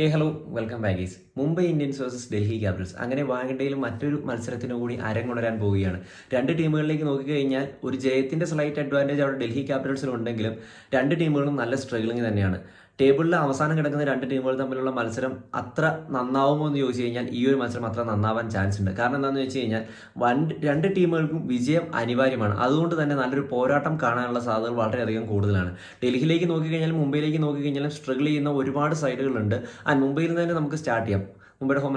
ഹേ hello welcome ബാഗീസ് Mumbai Indians versus Delhi Capitals അങ്ങനെ വാഗണ്ടയിൽ മറ്റൊരു മത്സരത്തിന് കൂടി അരങ്ങുണരാൻ പോവുകയാണ്. രണ്ട് ടീമുകളിലേക്ക് നോക്കിക്കഴിഞ്ഞാൽ ഒരു ജയത്തിന്റെ സ്ലൈറ്റ് അഡ്വാന്റേജ് അവിടെ ഡൽഹി ക്യാപിറ്റൽസിന് ഉണ്ടെങ്കിലും രണ്ട് ടീമുകളും നല്ല സ്ട്രഗിളിംഗ് തന്നെയാണ്. ടേബിളിൽ അവസാനം കിടക്കുന്ന രണ്ട് ടീമുകൾ തമ്മിലുള്ള മത്സരം അത്ര നന്നാവുമോ എന്ന് ചോദിച്ചു കഴിഞ്ഞാൽ ഈ ഒരു മത്സരം അത്ര നന്നാവാൻ ചാൻസ് ഉണ്ട്. കാരണം എന്താണെന്ന് വെച്ച് കഴിഞ്ഞാൽ വൺ രണ്ട് ടീമുകൾക്കും വിജയം അനിവാര്യമാണ്. അതുകൊണ്ട് തന്നെ നല്ലൊരു പോരാട്ടം കാണാനുള്ള സാധ്യതകൾ വളരെയധികം കൂടുതലാണ്. ഡൽഹിയിലേക്ക് നോക്കിക്കഴിഞ്ഞാലും മുംബൈയിലേക്ക് നോക്കിക്കഴിഞ്ഞാലും സ്ട്രഗിൾ ചെയ്യുന്ന ഒരുപാട് സൈഡുകളുണ്ട് ആൻഡ് മുംബൈയിൽ നിന്ന് തന്നെ നമുക്ക് സ്റ്റാർട്ട് ചെയ്യാം. മുംബൈയുടെ ഹോം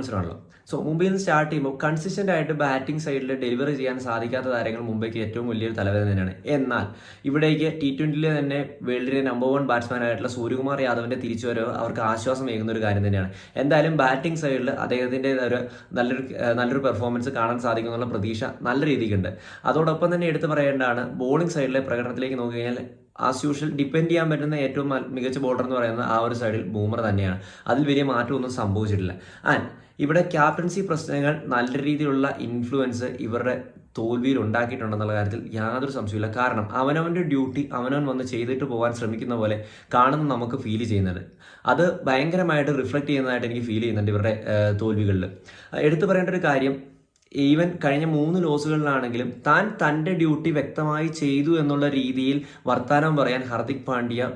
സോ മുംബൈയിൽ നിന്ന് സ്റ്റാർട്ട് ചെയ്യുമ്പോൾ കൺസിസ്റ്റന്റ് ആയിട്ട് ബാറ്റിംഗ് സൈഡിൽ ഡെലിവറി ചെയ്യാൻ സാധിക്കാത്ത താരങ്ങൾ മുംബൈക്ക് ഏറ്റവും വലിയൊരു തലവേദന തന്നെയാണ്. എന്നാൽ ഇവിടേക്ക് ടി ട്വന്റിയിലെ തന്നെ വേൾഡിലെ നമ്പർ വൺ ബാറ്റ്സ്മാൻ ആയിട്ടുള്ള സൂര്യകുമാർ യാദവിന്റെ തിരിച്ചുവരവ് അവർക്ക് ആശ്വാസം ഏകുന്ന ഒരു കാര്യം തന്നെയാണ്. എന്തായാലും ബാറ്റിംഗ് സൈഡിൽ അദ്ദേഹത്തിന്റെ ഒരു നല്ലൊരു നല്ലൊരു പെർഫോമൻസ് കാണാൻ സാധിക്കുമെന്നുള്ള പ്രതീക്ഷ നല്ല രീതിക്കുണ്ട്. അതോടൊപ്പം തന്നെ എടുത്തു പറയേണ്ടതാണ് ബോളിംഗ് സൈഡിലെ പ്രകടനത്തിലേക്ക് നോക്കിക്കഴിഞ്ഞാൽ ആസ് യൂഷ്വൽ ഡിപ്പെൻഡ് ചെയ്യാൻ പറ്റുന്ന ഏറ്റവും മികച്ച ബോളർ എന്ന് പറയുന്നത് ആ ഒരു സൈഡിൽ ബൂമർ തന്നെയാണ്. അതിൽ വലിയ മാറ്റമൊന്നും സംഭവിച്ചിട്ടില്ല. ആൻഡ് ഇവിടെ ക്യാപ്റ്റൻസി പ്രശ്നങ്ങൾ നല്ല രീതിയിലുള്ള ഇൻഫ്ലുവൻസ് ഇവരുടെ തോൽവിയിൽ ഉണ്ടാക്കിയിട്ടുണ്ടെന്നുള്ള കാര്യത്തിൽ യാതൊരു സംശയമില്ല കാരണം അവനവന്റെ ഡ്യൂട്ടി അവനവൻ വന്ന് ചെയ്തിട്ട് പോകാൻ ശ്രമിക്കുന്ന പോലെ കാണുന്ന നമുക്ക് ഫീൽ ചെയ്യുന്നുണ്ട്. അത് ഭയങ്കരമായിട്ട് റിഫ്ലക്റ്റ് ചെയ്യുന്നതായിട്ട് എനിക്ക് ഫീൽ ചെയ്യുന്നുണ്ട് ഇവരുടെ തോൽവികളിൽ. എടുത്തു പറയേണ്ട ഒരു കാര്യം ഈവൻ കഴിഞ്ഞ മൂന്ന് ലോസുകളിലാണെങ്കിലും താൻ തന്റെ ഡ്യൂട്ടി വ്യക്തമായി ചെയ്തു എന്നുള്ള രീതിയിൽ വർത്തമാനം പറയാൻ ഹാർദിക് പാണ്ഡ്യ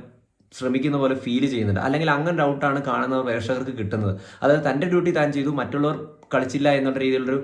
ശ്രമിക്കുന്ന പോലെ ഫീൽ ചെയ്യുന്നുണ്ട്. അല്ലെങ്കിൽ അങ്ങനെ ഡൗട്ടാണ് കാണുന്ന പ്രേക്ഷകർക്ക് കിട്ടുന്നത്. അതായത് തന്റെ ഡ്യൂട്ടി താൻ ചെയ്തു മറ്റുള്ളവർ കളിച്ചില്ല എന്നുള്ള രീതിയിലൊരു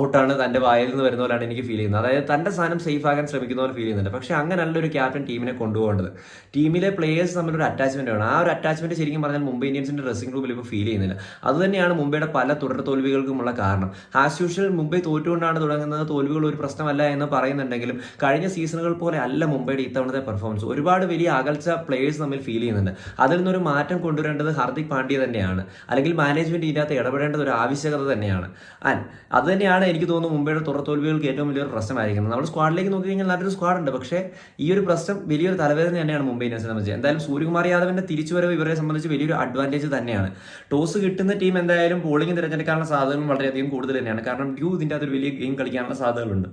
ഔട്ടാണ് തന്റെ വായിൽ നിന്ന് വരുന്ന പോലെയാണ് എനിക്ക് ഫീൽ ചെയ്യുന്നത്. അതായത് തന്റെ സാധനം സേഫ് ആകാൻ ശ്രമിക്കുന്ന പോലെ ഫീൽ ചെയ്യുന്നുണ്ട്. പക്ഷേ അങ്ങനല്ല ഒരു ക്യാപ്റ്റൻ ടീമിനെ കൊണ്ടുപോകേണ്ടത്. ടീമിലെ പ്ലേയേഴ്സ് തമ്മിലൊരു അറ്റാച്ച്മെന്റ് ആണ് ആ ഒരു അറ്റാച്ച്മെന്റ് ശരിക്കും പറഞ്ഞാൽ മുംബൈ ഇന്ത്യൻസിന്റെ ഡ്രസ്സിംഗ് റൂമിൽ ഇപ്പോൾ ഫീൽ ചെയ്യുന്നില്ല. അതുതന്നെയാണ് മുംബൈയുടെ പല തുടർ തോൽവികൾക്കുമുള്ള കാരണം. ആസ് യൂഷ്വൽ മുംബൈ തോറ്റുകൊണ്ടാണ് തുടങ്ങുന്നത്. തോൽവികൾ ഒരു പ്രശ്നമല്ല എന്ന് പറയുന്നുണ്ടെങ്കിലും കഴിഞ്ഞ സീസണുകൾ പോലെ അല്ല മുംബൈയുടെ ഇത്തവണത്തെ പെർഫോമൻസ് ഒരുപാട് വലിയ അകൽച്ച പ്ലേയേഴ്സ് തമ്മിൽ ഫീൽ ചെയ്യുന്നുണ്ട്. അതിൽ നിന്നൊരു മാറ്റം കൊണ്ടുവരേണ്ടത് ഹാർദിക് പാണ്ഡ്യ തന്നെയാണ്. അല്ലെങ്കിൽ മാനേജ്മെന്റ് ഇതിനകത്ത് ഇടപെടേണ്ടത് ഒരു ആവശ്യകത തന്നെയാണ്. ആൻഡ് അത് തന്നെയാണ് എനിക്ക് തോന്നുന്നു മുംബൈയുടെ തുറത്തോൽവികൾക്ക് ഏറ്റവും വലിയൊരു പ്രശ്നമായിരിക്കുന്നത്. നമ്മൾ സ്ക്വാഡിലേക്ക് നോക്കി കഴിഞ്ഞാൽ നല്ലൊരു സ്ക്വാഡ് ഉണ്ട്. പക്ഷേ ഈ ഒരു പ്രശ്നം വലിയൊരു തലവേദന തന്നെയാണ് മുംബൈ ഇന്ത്യൻസിനെ സംബന്ധിച്ച്. എന്തായാലും സൂര്യകുമാർ യാദവിന്റെ തിരിച്ചുവരവ് ഇവരെ സംബന്ധിച്ച് വലിയൊരു അഡ്വാന്റേജ് തന്നെയാണ്. ടോസ് കിട്ടുന്ന ടീം എന്തായാലും ബോളിംഗ് തിരഞ്ഞെടുക്കാനുള്ള സാധ്യതകൾ വളരെയധികം കൂടുതൽ തന്നെയാണ്. കാരണം ഡ്യൂ ഇതിന്റെ അകത്തൊരു വലിയ ഗെയിം കളിക്കാനുള്ള സാധ്യതകളുണ്ട്.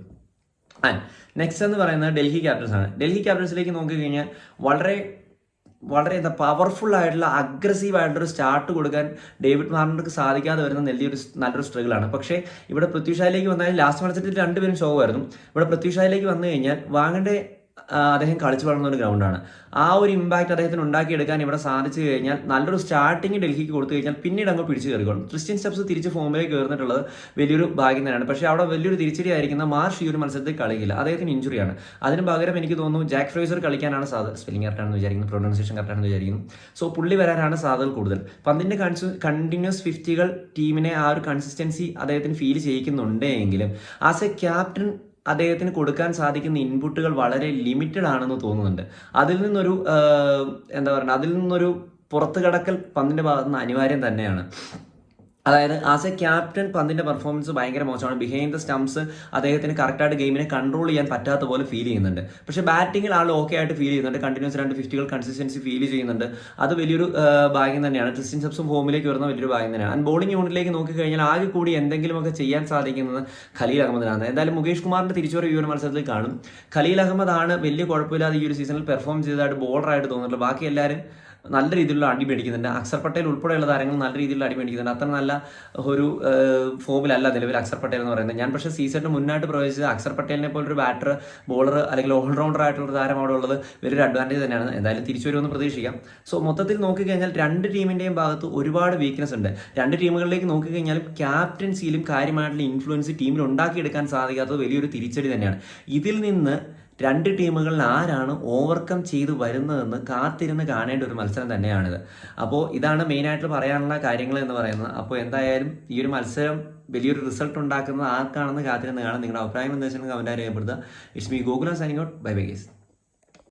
ആൻഡ് നെക്സ്റ്റ് എന്ന് പറയുന്നത് ഡൽഹി ക്യാപിറ്റൽസ് ആണ്. ഡൽഹി ക്യാപിറ്റൽസിലേക്ക് നോക്കിക്കഴിഞ്ഞാൽ വളരെ വളരെ എന്താ പവർഫുൾ ആയിട്ടുള്ള അഗ്രസീവ് ആയിട്ടുള്ള ഒരു സ്റ്റാർട്ട് കൊടുക്കാൻ ഡേവിഡ് മാർണർക്ക് സാധിക്കാതെ വരുന്ന നല്ലൊരു നല്ലൊരു സ്ട്രഗിൾ ആണ്. പക്ഷേ ഇവിടെ പൃഥ്വിഷായിലേക്ക് വന്നാൽ ലാസ്റ്റ് മത്സരത്തിൽ രണ്ടുപേരും ഷോ ആയിരുന്നു ഇവിടെ പൃഥ്വിഷായിലേക്ക് വന്നു കഴിഞ്ഞാൽ വാങ്ങേണ്ട അദ്ദേഹം കളിച്ചു വളർന്ന ഒരു ഗ്രൗണ്ടാണ് ആ ഒരു ഇമ്പാക്റ്റ് അദ്ദേഹത്തിന് ഉണ്ടാക്കിയെടുക്കാൻ ഇവിടെ സാധിച്ചു കഴിഞ്ഞാൽ നല്ലൊരു സ്റ്റാർട്ടിങ് ഡൽഹിക്ക് കൊടുത്തു കഴിഞ്ഞാൽ പിന്നീട് അങ്ങ് പിടിച്ചു കയറിക്കോളും. ക്രിസ്ത്യൻ സ്റ്റെപ്സ് തിരിച്ച് ഫോമിലേക്ക് കയറുന്നിട്ടുള്ളത് വലിയൊരു ഭാഗ്യം തന്നെയാണ്. പക്ഷേ അവിടെ വലിയൊരു തിരിച്ചടി ആയിരിക്കുന്ന മാർഷ് ഈ ഒരു മത്സരത്തിൽ കളിക്കില്ല. അദ്ദേഹത്തിന് ഇഞ്ചുറിയാണ് അതിന് പകരം എനിക്ക് തോന്നുന്നു ജാക്ക് ഫ്രൈസർ കളിക്കാനാണ് സാധ്യത സ്പെല്ലിംഗ് കറക്റ്റാണെന്ന് വിചാരിക്കുന്നു പ്രൊണൗൺസിയേഷൻ കറക്റ്റാണെന്ന് വിചാരിക്കുന്നു. സോ പുള്ളി വരാനാണ് സാധ്യത കൂടുതൽ. പന്തിന്റെ കണ്ടിന്യൂസ് ഫിഫ്റ്റികൾ ടീമിനെ ആ ഒരു കൺസിസ്റ്റൻസി അദ്ദേഹത്തിന് ഫീൽ ചെയ്യിക്കുന്നുണ്ടെങ്കിലും ആസ് എ ക്യാപ്റ്റൻ അദ്ദേഹത്തിന് കൊടുക്കാൻ സാധിക്കുന്ന ഇൻപുട്ടുകൾ വളരെ ലിമിറ്റഡ് ആണെന്ന് തോന്നുന്നുണ്ട്. അതിൽ നിന്നൊരു എന്താ പറയുക അതിൽ നിന്നൊരു പുറത്തു കടക്കൽ പന്തിന്റെ ഭാഗത്തുനിന്ന് അനിവാര്യം തന്നെയാണ്. അതായത് ആസ് എ ക്യാപ്റ്റൻ പന്തിന്റെ പെർഫോമൻസ് ഭയങ്കര മോശമാണ്. ബിഹൈൻഡ് ദ സ്റ്റംസ് അദ്ദേഹത്തിന് കറക്റ്റായിട്ട് ഗെയിമിനെ കൺട്രോൾ ചെയ്യാൻ പറ്റാത്ത പോലെ ഫീൽ ചെയ്യുന്നുണ്ട്. പക്ഷേ ബാറ്റിംഗിൽ ആൾ ഓക്കെ ആയിട്ട് ഫീൽ ചെയ്യുന്നുണ്ട്. കണ്ടിന്യൂസ് രണ്ട് ഫിഫ്റ്റികൾ കൺസിസ്റ്റൻസി ഫീൽ ചെയ്യുന്നുണ്ട്. അത് വലിയൊരു ഭാഗ്യം തന്നെയാണ്. ക്രിസ്ത്യൻ സബ്സും ഫോമിലേക്ക് വരുന്ന വലിയൊരു ഭാഗ്യം തന്നെയാണ്. ആൻഡ് ബോളിംഗ് യൂണിറ്റിലേക്ക് നോക്കിക്കഴിഞ്ഞാൽ ആകെ കൂടി എന്തെങ്കിലുമൊക്കെ ചെയ്യാൻ സാധിക്കുന്നത് ഖലീൽ അഹമ്മദിനാണ്. എന്തായാലും മുകേഷ് കുമാറിന്റെ തിരിച്ചുവരവ് ഈ ഒരു മത്സരത്തിൽ കാണും. ഖലീൽ അഹമ്മദാണ് വലിയ കുഴപ്പമില്ലാതെ ഈ ഒരു സീസണിൽ പെർഫോം ചെയ്തതായിട്ട് ബോളറായിട്ട് തോന്നുന്നുള്ളൂ ബാക്കി എല്ലാവരും നല്ല രീതിയിലുള്ള അടി മേടിക്കുന്നുണ്ട്. അക്സർ പട്ടേൽ ഉൾപ്പെടെയുള്ള താരങ്ങൾ നല്ല രീതിയിലുള്ള അടി മേടിക്കുന്നുണ്ട്. അത്ര നല്ല ഒരു ഫോമിലല്ല നിലവിൽ അക്സർ പട്ടേൽ എന്ന് പറയുന്നത്. ഞാൻ പക്ഷേ സീസണിന് മുന്നായിട്ട് പ്രവേശിച്ചത് അക്സർ പട്ടേലിനെ പോലൊരു ബാറ്റർ ബോളർ അല്ലെങ്കിൽ ഓൾറൗണ്ടർ ആയിട്ടുള്ള താരം അവിടെ ഉള്ളത്. വലിയൊരു അഡ്വാന്റേജ് തന്നെയാണ്. എന്തായാലും തിരിച്ചു വരുമെന്ന് പ്രതീക്ഷിക്കാം. സോ മൊത്തത്തിൽ നോക്കിക്കഴിഞ്ഞാൽ രണ്ട് ടീമിന്റെയും ഭാഗത്ത് ഒരുപാട് വീക്ക്നെസ് ഉണ്ട്. രണ്ട് ടീമുകളിലേക്ക് നോക്കിക്കഴിഞ്ഞാലും ക്യാപ്റ്റൻസിയിലും കാര്യമായിട്ടുള്ള ഇൻഫ്ലുവൻസ് ടീമിൽ ഉണ്ടാക്കിയെടുക്കാൻ സാധിക്കാത്തത് വലിയൊരു തിരിച്ചടി തന്നെയാണ്. ഇതിൽ നിന്ന് രണ്ട് ടീമുകളിൽ ആരാണ് ഓവർകം ചെയ്തു വരുന്നതെന്ന് കാത്തിരുന്ന് കാണേണ്ട ഒരു മത്സരം തന്നെയാണിത്. അപ്പോൾ ഇതാണ് മെയിനായിട്ട് പറയാനുള്ള കാര്യങ്ങൾ എന്ന് പറയുന്നത്. അപ്പോൾ എന്തായാലും ഈ ഒരു മത്സരം വലിയൊരു റിസൾട്ട് ഉണ്ടാക്കുന്നത് ആർക്കാണെന്ന് കാത്തിരുന്ന് കാണാൻ നിങ്ങളുടെ അഭിപ്രായം എന്താ വെച്ചാൽ കമന്റ് രേഖപ്പെടുത്തുക. It's me Gokulam signing out bye bye guys